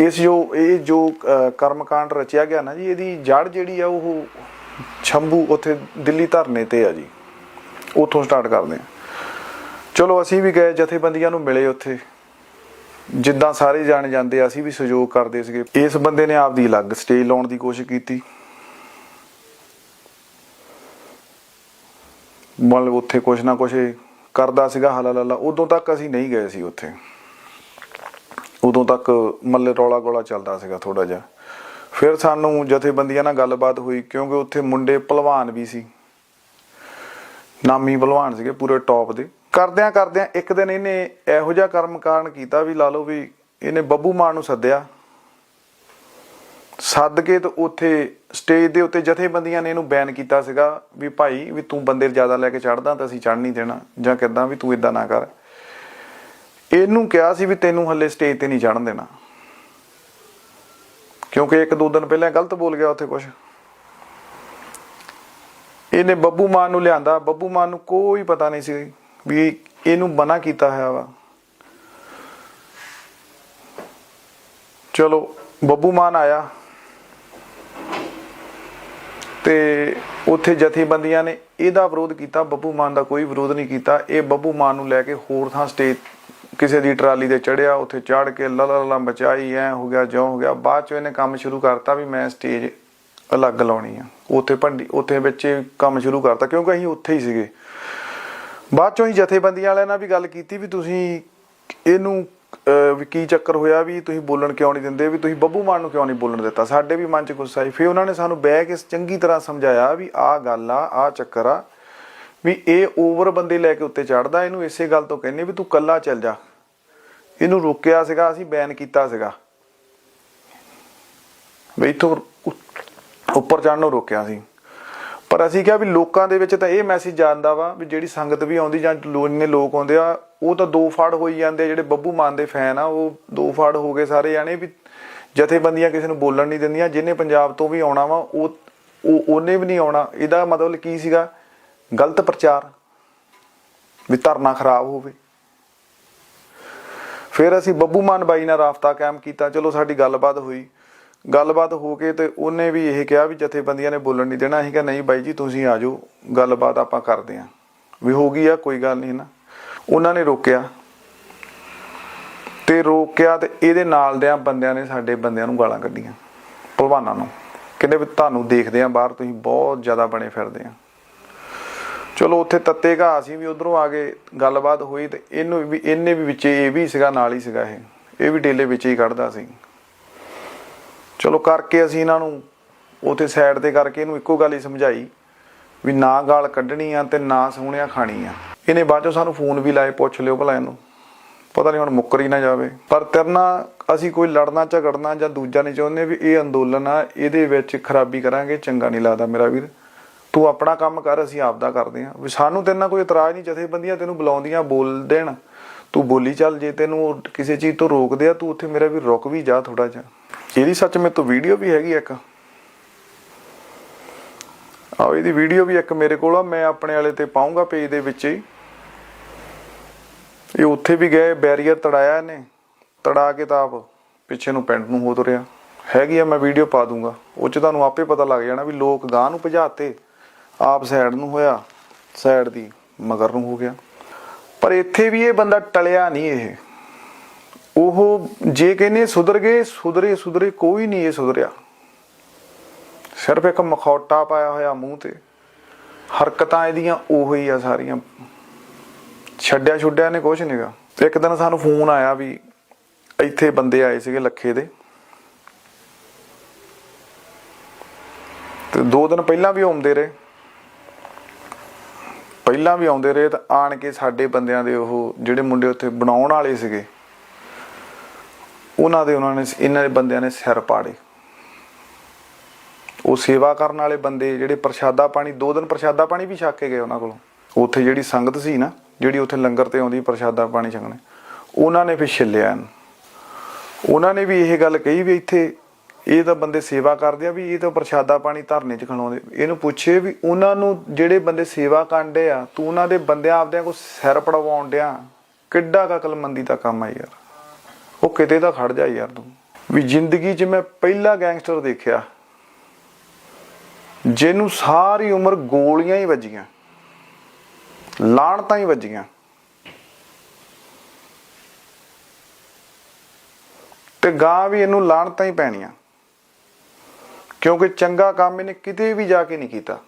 ਇਸ ਜੋ, ਇਹ ਜੋ ਕਰਮਕਾਂਡ ਰਚਿਆ ਗਿਆ ਨਾ ਜੀ, ਇਹਦੀ ਜੜ ਜਿਹੜੀ ਆ ਉਹ ਛੰਭੂ ਉੱਥੇ ਦਿੱਲੀ ਧਰਨੇ ਤੇ ਆ ਜੀ। ਉੱਥੋਂ ਸਟਾਰਟ ਕਰਦੇ ਆ। ਚਲੋ ਅਸੀਂ ਵੀ ਗਏ, ਜਥੇਬੰਦੀਆਂ ਨੂੰ ਮਿਲੇ ਉੱਥੇ। ਜਿੱਦਾਂ ਸਾਰੇ ਜਾਣੇ ਜਾਂਦੇ ਅਸੀਂ ਵੀ ਸਹਿਯੋਗ ਕਰਦੇ ਸੀਗੇ। ਇਸ ਬੰਦੇ ਨੇ ਆਪਦੀ ਅਲੱਗ ਸਟੇਜ ਲਾਉਣ ਦੀ ਕੋਸ਼ਿਸ਼ ਕੀਤੀ। ਮਤਲਬ ਉੱਥੇ ਕੁਛ ਨਾ ਕੁਛ ਕਰਦਾ ਸੀਗਾ ਹਲਾ ਲਾਲਾ ਉਦੋਂ ਤੱਕ ਅਸੀਂ ਨਹੀਂ ਗਏ ਸੀ ਉੱਥੇ। ਉਦੋਂ ਤੱਕ ਮੱਲੇ ਰੌਲਾ ਗੋਲਾ ਚੱਲਦਾ ਸੀਗਾ ਥੋੜਾ ਜਿਹਾ। ਫਿਰ ਸਾਨੂੰ ਜਥੇਬੰਦੀਆਂ ਨਾਲ ਗੱਲਬਾਤ ਹੋਈ ਕਿਉਂਕਿ ਉੱਥੇ ਮੁੰਡੇ ਪਹਿਲਵਾਨ ਵੀ ਸੀ। ਨਾਮੀ ਪਹਿਲਵਾਨ ਸੀਗੇ ਪੂਰੇ ਟੌਪ ਦੇ। ਕਰਦਿਆਂ ਕਰਦਿਆਂ ਇੱਕ ਦਿਨ ਇਹਨੇ ਇਹੋ ਜਿਹਾ ਕਰਮ ਕਾਰਨ ਕੀਤਾ ਵੀ ਲਾ ਲਓ ਵੀ ਇਹਨੇ ਬੱਬੂ ਮਾਨ ਨੂੰ ਸੱਦਿਆ। ਸੱਦ ਕੇ ਤੇ ਉੱਥੇ ਸਟੇਜ ਦੇ ਉੱਤੇ ਜਥੇਬੰਦੀਆਂ ਨੇ ਇਹਨੂੰ ਬੈਨ ਕੀਤਾ ਸੀਗਾ ਵੀ ਭਾਈ ਵੀ ਤੂੰ ਬੰਦੇ ਜ਼ਿਆਦਾ ਲੈ ਕੇ ਚੜਦਾ ਤਾਂ ਅਸੀਂ ਚੜ ਨਹੀਂ ਦੇਣਾ ਜਾਂ ਕਿਦਾਂ ਵੀ ਤੂੰ ਇਦਾਂ ਨਾ ਕਰ। ਇਹਨੂੰ ਕਿਹਾ ਸੀ ਵੀ ਤੈਨੂੰ ਹੱਲੇ ਸਟੇਜ ਤੇ ਨਹੀਂ ਚੜਨ ਦੇਣਾ। ਕਿਉਂਕਿ ਇੱਕ ਦੋ ਦਿਨ ਪਹਿਲਾਂ ਗਲਤ ਬੋਲ ਗਿਆ ਉੱਥੇ ਕੁਝ ਇਹਨੇ ਬੱਬੂ ਮਾਨ ਨੂੰ ਲਿਆਂਦਾ। ਬੱਬੂ ਮਾਨ ਨੂੰ ਕੋਈ ਪਤਾ ਨਹੀਂ ਸੀ ਵੀ ਇਹਨੂੰ ਮਨਾ ਕੀਤਾ ਹੋਇਆ ਵਾ। ਚਲੋ, ਬੱਬੂ ਮਾਨ ਆਇਆ। ਤੇ ਉੱਥੇ ਜਥੇਬੰਦੀਆਂ ਨੇ ਇਹਦਾ ਵਿਰੋਧ ਕੀਤਾ। ਬੱਬੂ ਮਾਨ ਦਾ ਕੋਈ ਵਿਰੋਧ ਨਹੀਂ ਕੀਤਾ। ਇਹ ਬੱਬੂ ਮਾਨ ਨੂੰ ਲੈ ਕੇ ਹੋਰ ਥਾਂ ਸਟੇਜ ਕਿਸੇ ਦੀ ਟਰਾਲੀ ਤੇ ਚੜਿਆ, ਉੱਥੇ ਚੜ ਕੇ ਲਾ ਲਾ ਲਾ ਬਚਾਈ ਐ ਹੋ ਗਿਆ ਜੋ ਹੋ ਗਿਆ। ਬਾਅਦ ਚ ਇਹਨੇ ਕੰਮ ਸ਼ੁਰੂ ਕਰਤਾ ਵੀ ਮੈਂ ਸਟੇਜ ਅਲੱਗ ਲਾਉਣੀ ਆ। ਉੱਥੇ ਭੰਡੀ, ਉੱਥੇ ਵਿੱਚ ਕੰਮ ਸ਼ੁਰੂ ਕਰਤਾ, ਕਿਉਂਕਿ ਅਸੀਂ ਉੱਥੇ ਹੀ ਸੀਗੇ। ਬਾਅਦ ਚੋਂ ਹੀ ਜਥੇਬੰਦੀਆਂ ਵਾਲਿਆਂ ਨਾਲ ਵੀ ਗੱਲ ਕੀਤੀ ਵੀ ਤੁਸੀਂ ਇਹਨੂੰ ਵੀ ਕੀ ਚੱਕਰ ਹੋਇਆ ਵੀ ਤੁਸੀਂ ਬੋਲਣ ਕਿਉਂ ਨਹੀਂ ਦਿੰਦੇ, ਵੀ ਤੁਸੀਂ ਬੱਬੂ ਮਾਨ ਨੂੰ ਕਿਉਂ ਨਹੀਂ ਬੋਲਣ ਦਿੱਤਾ? ਸਾਡੇ ਵੀ ਮਨ 'ਚ ਗੁੱਸਾ ਆਈ। ਫਿਰ ਉਹਨਾਂ ਨੇ ਸਾਨੂੰ ਬਹਿ ਕੇ ਚੰਗੀ ਤਰ੍ਹਾਂ ਸਮਝਾਇਆ ਵੀ ਆਹ ਗੱਲ ਆ, ਆਹ ਚੱਕਰ ਆ। ਵੀ ਇਹ ਓਵਰ ਬੰਦੇ ਲੈ ਕੇ ਉੱਤੇ ਚੜਦਾ ਇਹਨੂੰ ਇਸੇ ਗੱਲ ਤੋਂ ਕਹਿੰਨੇ ਵੀ ਤੂੰ ਕੱਲਾ ਚੱਲ ਜਾ। ਇਹਨੂੰ ਰੋਕਿਆ ਸੀਗਾ, ਅਸੀਂ ਬੈਨ ਕੀਤਾ ਸੀਗਾ। ਵੀ ਇੱਥੋਂ ਉੱਪਰ ਚੜਨ ਨੂੰ ਰੋਕਿਆ ਸੀ। ਪਰ ਅਸੀਂ ਕਿਹਾ ਵੀ ਲੋਕਾਂ ਦੇ ਵਿੱਚ ਤਾਂ ਇਹ ਮੈਸੇਜ ਜਾਂਦਾ ਵਾ ਵੀ ਜਿਹੜੀ ਸੰਗਤ ਵੀ ਆਉਂਦੀ ਜਾਂ ਲੋ- ਜਿੰਨੇ ਲੋਕ ਆਉਂਦੇ ਆ, ਉਹ ਤਾਂ ਦੋ ਫਾੜ ਹੋਈ ਜਾਂਦੇ ਆ, ਜਿਹੜੇ ਬੱਬੂ ਮਾਨ ਦੇ ਫੈਨ ਆ, ਉਹ ਦੋ ਫਾੜ ਹੋ ਗਏ ਸਾਰੇ ਜਾਣੇ ਵੀ ਜਥੇਬੰਦੀਆਂ ਕਿਸੇ ਨੂੰ ਬੋਲਣ ਨਹੀਂ ਦਿੰਦੀਆਂ ਜਿਹਨੇ ਪੰਜਾਬ ਤੋਂ ਵੀ ਆਉਣਾ ਵਾ ਉਹ, ਉਹਨੇ ਵੀ ਨਹੀਂ ਆਉਣਾ। ਇਹਦਾ ਮਤਲਬ ਕੀ ਸੀਗਾ? ਗਲਤ ਪ੍ਰਚਾਰ, ਵੀ ਧਰਨਾ ਖਰਾਬ ਹੋਵੇ। ਫਿਰ ਅਸੀਂ ਬੱਬੂ ਮਾਨ ਬਾਈ ਨਾਲ ਰਾਫਤਾ ਕਾਇਮ ਕੀਤਾ। ਚਲੋ ਸਾਡੀ ਗੱਲਬਾਤ ਹੋਈ। ਗੱਲਬਾਤ ਹੋ ਕੇ ਤੇ ਉਹਨੇ ਵੀ ਇਹ ਕਿਹਾ ਵੀ ਜਥੇਬੰਦੀਆਂ ਨੇ ਬੋਲਣ ਨਹੀਂ ਦੇਣਾ। ਅਸੀਂ ਕਿਹਾ, ਨਹੀਂ ਬਾਈ ਜੀ, ਤੁਸੀਂ ਆ ਜਾਓ। ਗੱਲਬਾਤ ਆਪਾਂ ਕਰਦੇ ਆਂ। ਵੀ ਹੋ ਗਈ ਆ, ਕੋਈ ਗੱਲ ਨਹੀਂ ਨਾ। ਉਹਨਾਂ ਨੇ ਰੋਕਿਆ। ਤੇ ਰੋਕਿਆ ਤੇ ਇਹਦੇ ਨਾਲ ਦਿਆਂ ਬੰਦਿਆਂ ਨੇ ਸਾਡੇ ਬੰਦਿਆਂ ਨੂੰ ਗਾਲਾਂ ਕੱਢੀਆਂ। ਭਲਵਾਨਾਂ ਨੂੰ। ਕਹਿੰਦੇ ਵੀ, ਤੁਹਾਨੂੰ ਦੇਖਦੇ ਆ ਬਾਹਰ, ਤੁਸੀਂ ਬਹੁਤ ਜ਼ਿਆਦਾ ਬਣੇ ਫਿਰਦੇ ਆ। ਚਲੋ ਉੱਥੇ ਤੱਤੇ ਘਾਹ ਅਸੀਂ ਵੀ ਉਧਰੋਂ ਆ ਗਏ ਗੱਲਬਾਤ ਹੋਈ ਤੇ ਇਹਨੂੰ ਵੀ, ਇਹਨੇ ਵੀ ਵਿੱਚ ਇਹ ਵੀ ਸੀਗਾ, ਨਾਲ ਹੀ ਸੀਗਾ ਇਹ। ਇਹ ਵੀ ਡੇਲੇ ਵਿੱਚ ਹੀ ਕੱਢਦਾ ਸੀ। ਚਲੋ ਕਰਕੇ ਅਸੀਂ ਇਹਨਾਂ ਨੂੰ ਉਥੇ ਸਾਈਡ ਤੇ ਕਰਕੇ ਇਹਨੂੰ ਇੱਕੋ ਗੱਲ ਹੀ ਸਮਝਾਈ ਵੀ ਨਾ ਗਾਲ ਕੱਢਣੀ ਆ ਤੇ ਨਾ ਸੋਹਣਿਆ ਖਾਣੀ ਆ। ਇਹਨੇ ਬਾਅਦ ਚੋਂ ਸਾਨੂੰ ਫੋਨ ਵੀ ਲਾਏ, ਪੁੱਛ ਲਿਓ ਭਲਾ ਇਹਨੂੰ। ਪਤਾ ਨਹੀਂ ਹੁਣ ਮੁੱਕਰ ਹੀ ਨਾ ਜਾਵੇ। ਪਰ ਤਰਨਾ, ਅਸੀਂ ਕੋਈ ਲੜਨਾ, ਝਗੜਨਾ ਜਾਂ ਦੂਜਾ ਨਹੀਂ ਚਾਹੁੰਦੇ ਵੀ ਇਹ ਅੰਦੋਲਨ ਆ, ਇਹਦੇ ਵਿੱਚ ਖਰਾਬੀ ਕਰਾਂਗੇ, ਚੰਗਾ ਨਹੀਂ ਲੱਗਦਾ ਮੇਰਾ ਵੀਰ। ਤੂੰ ਆਪਣਾ ਕੰਮ ਕਰ, ਅਸੀਂ ਆਪਦਾ ਕਰਦੇ ਆਂ ਵੀ ਸਾਨੂੰ ਤੇਰੇ ਨਾਲ ਕੋਈ ਇਤਰਾਜ਼ ਨਹੀਂ, ਜਥੇਬੰਦੀਆਂ ਤੈਨੂੰ ਬੁਲਾਉਂਦੀਆਂ, ਬੋਲ ਦੇਣ। ਤੂੰ ਬੋਲੀ ਚੱਲ, ਜੇ ਤੈਨੂੰ ਕਿਸੇ ਚੀਜ਼ ਤੋਂ ਰੋਕਦੇ ਆ, ਤੂੰ ਉੱਥੇ ਮੇਰਾ ਵੀ ਰੁਕ ਵੀ ਜਾ ਥੋੜਾ ਜਿਹਾ। ਇਹਦੀ ਸੱਚ ਮੇਰੇ ਤੋਂ ਵੀਡੀਓ ਵੀ ਹੈਗੀ ਇੱਕ। ਆਹ ਇਹਦੀ ਵੀਡੀਓ ਵੀ ਇੱਕ ਮੇਰੇ ਕੋਲ ਆ, ਮੈਂ ਆਪਣੇ ਵਾਲੇ ਤੇ ਪਾਉਂਗਾ ਪੇਜ ਦੇ ਵਿੱਚ ਹੀ। ਇਹ ਉੱਥੇ ਵੀ ਗਏ, ਬੈਰੀਅਰ ਤੜਾਇਆ ਇਹਨੇ। ਤੜਾ ਕੇ ਤਾਂ ਆਪ ਪਿੱਛੇ ਨੂੰ ਪਿੰਡ ਨੂੰ ਹੋ ਤੁਰਿਆ। ਹੈਗੀ ਆ, ਮੈਂ ਵੀਡੀਓ ਪਾ ਦੂੰਗਾ। ਉਹ ਚ ਤੁਹਾਨੂੰ ਆਪੇ ਪਤਾ ਲੱਗ ਜਾਣਾ ਵੀ ਲੋਕ ਗਾਂ ਨੂੰ ਭਜਾਤੇ। ਆਪ ਸਾਈਡ ਨੂੰ ਹੋਇਆ ਸਾਈਡ ਦੀ ਮਗਰ ਨੂੰ ਹੋ ਗਿਆ। ਪਰ ਇੱਥੇ ਵੀ ਇਹ ਬੰਦਾ ਟਲਿਆ ਨਹੀਂ ਇਹ। ਉਹ ਜੇ ਕਹਿੰਦੇ ਸੁਧਰ ਗਏ, ਸੁਧਰੇ ਸੁਧਰੇ, ਕੋਈ ਨਹੀਂ ਇਹ ਸੁਧਰਿਆ। ਸਿਰਫ ਇੱਕ ਮਖੌਟਾ ਪਾਇਆ ਹੋਇਆ ਮੂੰਹ ਤੇ। ਹਰਕਤਾਂ ਇਹਦੀਆਂ ਉਹੀ ਆ ਸਾਰੀਆਂ। ਛੱਡਿਆ ਛੁੱਡਿਆ ਨੇ ਕੁਝ ਨਹੀਂਗਾ ਇੱਕ ਦਿਨ ਸਾਨੂੰ ਫੋਨ ਆਇਆ ਵੀ ਇੱਥੇ ਬੰਦੇ ਆਏ ਸੀਗੇ ਲੱਖੇ ਦੇ। ਤੇ ਦੋ ਦਿਨ ਪਹਿਲਾਂ ਵੀ ਆਉਂਦੇ ਰਹੇ। ਪਹਿਲਾਂ ਵੀ ਆਉਂਦੇ ਰਹੇ ਤਾਂ ਆਣ ਕੇ ਸਾਡੇ ਬੰਦਿਆਂ ਦੇ ਉਹ ਜਿਹੜੇ ਮੁੰਡੇ ਉੱਥੇ ਬਣਾਉਣ ਵਾਲੇ ਸੀਗੇ, ਉਹਨਾਂ ਦੇ ਉਹਨਾਂ ਨੇ ਇਹਨਾਂ ਦੇ ਬੰਦਿਆਂ ਨੇ ਸਿਰ ਪਾੜੇ। ਉਹ ਸੇਵਾ ਕਰਨ ਵਾਲੇ ਬੰਦੇ ਜਿਹੜੇ ਪ੍ਰਸ਼ਾਦਾ ਪਾਣੀ, ਦੋ ਦਿਨ ਪ੍ਰਸ਼ਾਦਾ ਪਾਣੀ ਵੀ ਛੱਕ ਕੇ ਗਏ ਉਹਨਾਂ ਕੋਲੋਂ। ਉੱਥੇ ਜਿਹੜੀ ਸੰਗਤ ਸੀ ਨਾ, ਜਿਹੜੀ ਉੱਥੇ ਲੰਗਰ ਤੇ ਆਉਂਦੀ ਪ੍ਰਸ਼ਾਦਾ ਪਾਣੀ ਛਕਣੇ, ਉਹਨਾਂ ਨੇ ਫਿਰ ਛਿੱਲਿਆ ਇਹਨੂੰ। ਉਹਨਾਂ ਨੇ ਵੀ ਇਹ ਗੱਲ ਕਹੀ ਵੀ ਇੱਥੇ ਇਹ ਤਾਂ ਬੰਦੇ ਸੇਵਾ ਕਰਦੇ ਆ ਵੀ ਇਹ ਤਾਂ ਪ੍ਰਸ਼ਾਦਾ ਪਾਣੀ ਧਰਨੇ 'ਚ ਖਣਾਉਂਦੇ ਇਹਨੂੰ ਪੁੱਛੇ ਵੀ ਉਹਨਾਂ ਨੂੰ ਜਿਹੜੇ ਬੰਦੇ ਸੇਵਾ ਕਾਂਡੇ ਆ, ਤੂੰ ਉਹਨਾਂ ਦੇ ਬੰਦਿਆਂ ਆਪਦਿਆਂ ਕੋ ਸਿਰ ਪੜਵਾਉਣ ਡਿਆ। ਕਿੱਡਾ ਕਕਲਮੰਦੀ ਦਾ ਕੰਮ ਆ ਯਾਰ। ਉਹ ਕਿਤੇ ਤਾਂ ਖੜ ਜਾ ਯਾਰ ਤੂੰ। ਵੀ ਜ਼ਿੰਦਗੀ 'ਚ ਮੈਂ ਪਹਿਲਾ ਗੈਂਗਸਟਰ ਦੇਖਿਆ। ਜਿਹਨੂੰ ਸਾਰੀ ਉਮਰ ਗੋਲੀਆਂ ਹੀ ਵੱਜੀਆਂ। ਲਾਣਤਾਂ ਹੀ ਵੱਜੀਆਂ। ਤੇ ਗਾਂ ਵੀ ਇਹਨੂੰ ਲਾਣਤਾਂ ਹੀ ਪੈਣੀਆਂ। ਕਿਉਂਕਿ ਚੰਗਾ ਕੰਮ ਇਹਨੇ ਕਿਤੇ ਵੀ ਜਾ ਕੇ ਨਹੀਂ ਕੀਤਾ।